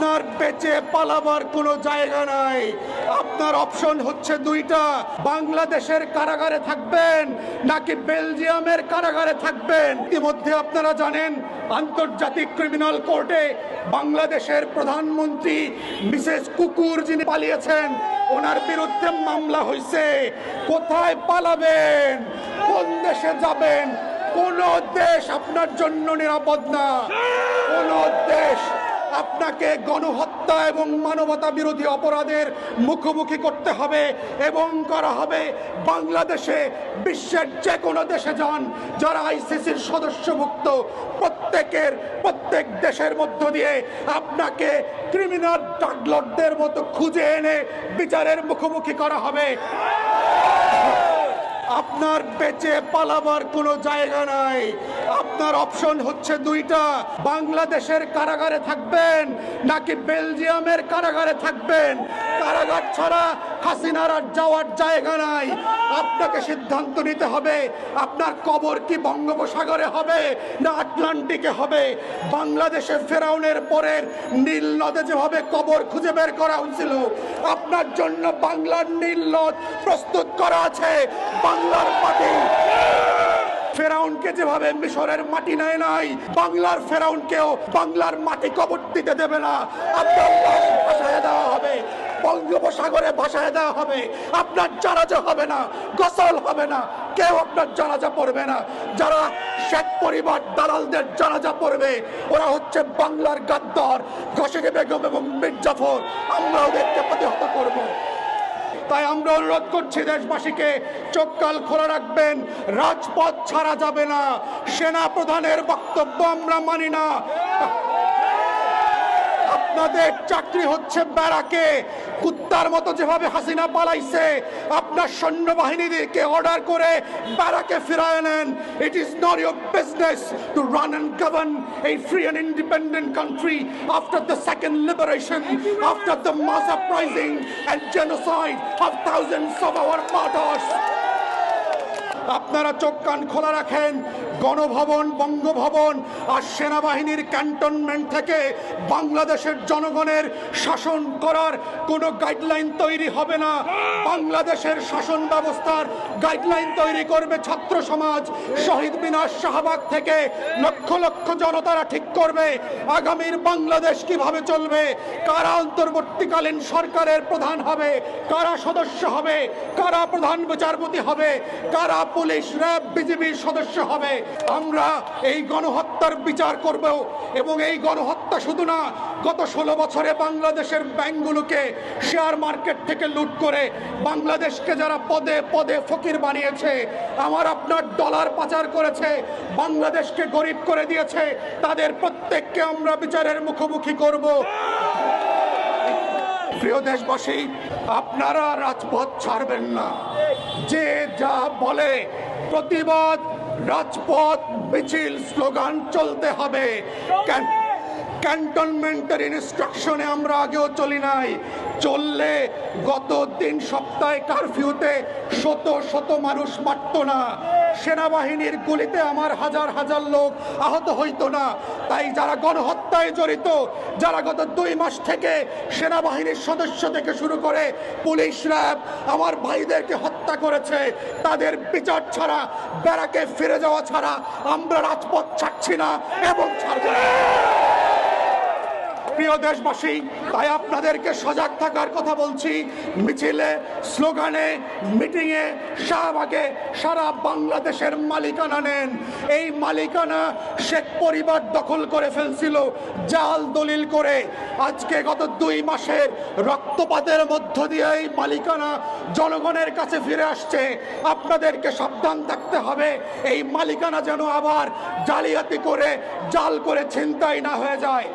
আপনার বেঁচে পালাবার কোনো জায়গা নাই। আপনার অপশন হচ্ছে দুইটা। বাংলাদেশের কারাগারে থাকবেন নাকি বেলজিয়ামের কারাগারে থাকবেন? ইতিমধ্যে আপনারা জানেন, আন্তর্জাতিক ক্রিমিনাল কোর্টে বাংলাদেশের প্রধানমন্ত্রী মিসেস কুকুর যিনি পালিয়েছেন, ওনার বিরুদ্ধে মামলা হয়েছে কোথায় পালাবেন? কোন দেশে যাবেন? কোন দেশ আপনার জন্য নিরাপদ না। কোন দেশ আপনাকে গণহত্যা এবং মানবতা বিরোধী অপরাধের মুখোমুখি করতে হবে এবং করা হবে বাংলাদেশে বিশ্বের যে কোনো দেশে যান যারা আইসিসির সদস্যভুক্ত। প্রত্যেকের, প্রত্যেক দেশের মধ্য দিয়ে আপনাকে ক্রিমিনাল ড্রাগলরদের মতো খুঁজে এনে বিচারের মুখোমুখি করা হবে। আপনার বেঁচে পালাবার কোনো জায়গা নাই। আপনার অপশন হচ্ছে দুইটা। বাংলাদেশের কারাগারে থাকবেন নাকি বেলজিয়ামের কারাগারে থাকবেন? কারাগার ছাড়া হাসিনার আর যাওয়ার জায়গা নাই। আপনাকে সিদ্ধান্ত নিতে হবে, আপনার কবর কি বঙ্গোপসাগরে হবে না আটলান্টিকে হবে? বাংলাদেশে ফেরাউনের পরের নীল নদে যেভাবে কবর খুঁজে বের করা হয়েছিল, আপনার জন্য বাংলার নীল নদ প্রস্তুত করা আছে। বাংলার মাটি ফেরাউনকে যেভাবে মিশরের মাটি নেয় নাই, বাংলার ফেরাউনকেও বাংলার মাটি কবর দিতে দেবে না। দেওয়া হবে, বঙ্গোপসাগরে ভাসায় দেওয়া হবে। আপনার জানাজা হবে না, গোসল হবে না, কেউ আপনার জানাজা পড়বে না। যারা শেখ পরিবার দালালদের জানাজা পড়বে, ওরা হচ্ছে বাংলার গাদ্দার ঘসেকে বেগম এবং মির্জাফর। আমরা ওদেরকে প্রতিহত করব। তাই আমরা অনুরোধ করছি দেশবাসীকে, চোখ কাল খোলা রাখবেন, রাজপথ ছাড়া যাবে না। সেনা প্রধানের বক্তব্য আমরা মানি না। আপনাদের চাকরি হচ্ছে ব্যারাকে। কুত্তার মতো যেভাবে হাসিনা পালাইছে, আপনার সৈন্যবাহিনীকে অর্ডার করে ব্যারাকে ফিরায় নেন it is not your business to run and govern এই free and independent country after the second liberation after the mass uprising and genocide of thousands of our martyrs আপনারা চোখ কান খোলা রাখেন, গণভবন, বঙ্গভবন আর সেনাবাহিনীর ক্যান্টনমেন্ট থেকে বাংলাদেশের জনগণের শাসন করার কোনো গাইডলাইন তৈরি হবে না। বাংলাদেশের শাসন ব্যবস্থার গাইডলাইন তৈরি করবে ছাত্র সমাজ। শহীদ মিনার শাহবাগ থেকে লক্ষ লক্ষ জনতারা ঠিক করবে, আগামীর বাংলাদেশ কীভাবে চলবে, কারা অন্তর্বর্তীকালীন সরকারের প্রধান হবে, কারা সদস্য হবে, কারা প্রধান বিচারপতি হবে, কারা পুলিশ র্যাব বিজিবির সদস্য হবে। আমরা এই গণহত্যার বিচার করব এবং এই গণহত্যা শুধু না, গত ষোলো বছরে বাংলাদেশের ব্যাংকগুলোকে শেয়ার মার্কেট থেকে লুট করে বাংলাদেশকে যারা পদে পদে ফকির বানিয়েছে, আমার আপনার ডলার পাচার করেছে, বাংলাদেশকে গরিব করে দিয়েছে, তাদের প্রত্যেককে আমরা বিচারের মুখোমুখি করব। প্রিয় দেশবাসী, আপনারা রাজপথ ছাড়বেন না। যে যা বলে প্রতিবাদ, রাজপথ মিছিল, স্লোগান চলতে হবে। ক্যান্টনমেন্টের ইনস্ট্রাকশনে আমরা আগেও চলি নাই। চললে গত তিন সপ্তাহে কারফিউতে শত শত মানুষ মারত না। সেনাবাহিনীর গুলিতে আমার হাজার হাজার লোক আহত হইতো না। তাই যারা গণহত্যায় জড়িত, যারা গত দুই মাস থেকে সেনাবাহিনীর সদস্য থেকে শুরু করে পুলিশ র্যাব আমার ভাইদেরকে হত্যা করেছে, তাদের বিচার ছাড়া, ব্যারাকে ফিরে যাওয়া ছাড়া আমরা রাজপথ ছাড়ছি না এবং ছাড়ব না। প্রিয় দেশবাসী, তাই আপনাদেরকে সজাগ থাকার কথা বলছি। মিছিলে, স্লোগানে, মিটিংয়ে শাহবাগে সারা বাংলাদেশের মালিকানা নেন। এই মালিকানা শেখ পরিবার দখল করে ফেলছিল, জাল দলিল করে। আজকে গত দুই মাসের রক্তপাতের মধ্য দিয়ে এই মালিকানা জনগণের কাছে ফিরে আসছে। আপনাদেরকে সাবধান থাকতে হবে, এই মালিকানা যেন আবার জালিয়াতি করে, জাল করে ছিনতাই না হয়ে যায়।